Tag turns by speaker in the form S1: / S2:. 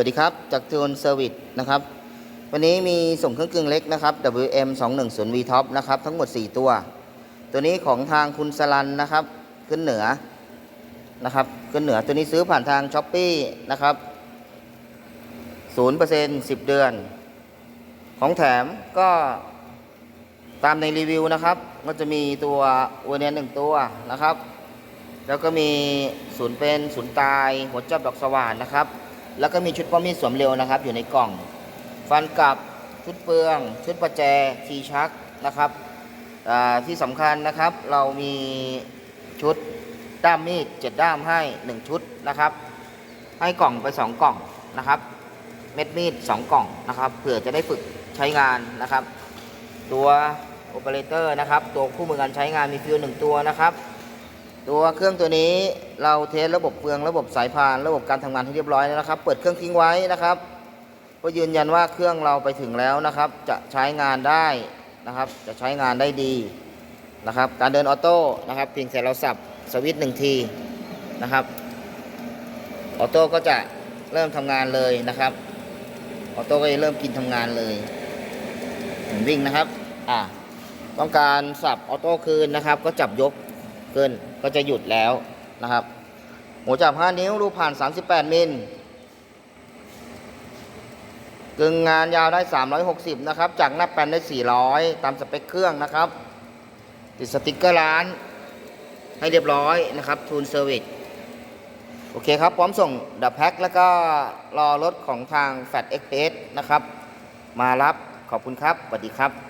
S1: วัสดีครับ จากจูนเซอร์วิสนะครับ วันนี้มีส่งเครื่องกลึงเล็กนะครับ WM 2 1 0 V Top นะครับ ทั้งหมด 4 ตัว ตัวนี้ของทางคุณสลันนะครับ ขึ้นเหนือนะครับขึ้นเหนือตัวนี้ซื้อผ่านทางช้อปปีนะครับ0% 10 เดือน ของแถมก็ตามในรีวิวนะครับ ก็จะมีตัวอวเนียนหนึ่งตัวนะครับ แล้วก็มีศูนย์เป็นศูนย์ตาย หัวจับดอกสว่านนะครับ แล้วก็มีชุดป้อมมีดสวมเร็วนะครับ อยู่ในกล่อง ฟันกับชุดเปลือง ชุดประแจทีชักนะครับอ่าที่สำคัญนะครับเรามีชุดด้ามมีดเจ็ดด้ามให้ 1 ชุดนะครับ ให้กล่องไป 2 กล่องนะครับ เม็ดมีด 2 กล่องนะครับเผื่อจะได้ฝึกใช้งานนะครับ ตัวโอเปอเรเตอร์นะครับ ตัวคู่มือการใช้งานมีฟิวหนึ่งตัวนะครับ ตัวเครื่องตัวนี้เราเทสระบบเฟืองระบบสายพานระบบการทำงานให้เรียบร้อยแล้วนะครับ เปิดเครื่องทิ้งไว้นะครับเพื่อยืนยันว่าเครื่องเราไปถึงแล้วนะครับ จะใช้งานได้นะครับ จะใช้งานได้ดีนะครับ การเดินออโต้นะครับเพียงแต่เราสับสวิตช์หนึ่งทีนะครับออโต้ก็จะเริ่มทำงานเลยนะครับออโต้ก็จะเริ่มกินทำงานเลยวิ่งนะครับอ่าต้องการสับออโต้คืนนะครับ ก็จับยก ขึ้นก็จะหยุดแล้วนะครับหัวจับ 5 นิ้วรูผ่าน 38 มิลกึ่งงานยาวได้ 360 นะครับ จากหน้าแปนได้ 400 ตามสเปคเครื่องนะครับ ติดสติกเกอร์ร้าน ให้เรียบร้อยนะครับทูนเซอร์วิสโอเคครับ พร้อมส่งดับแพ็คแล้วก็รอรถของทางแฟ t เอ็กเพสนะครับ มารับขอบคุณครับสวัสดีครับ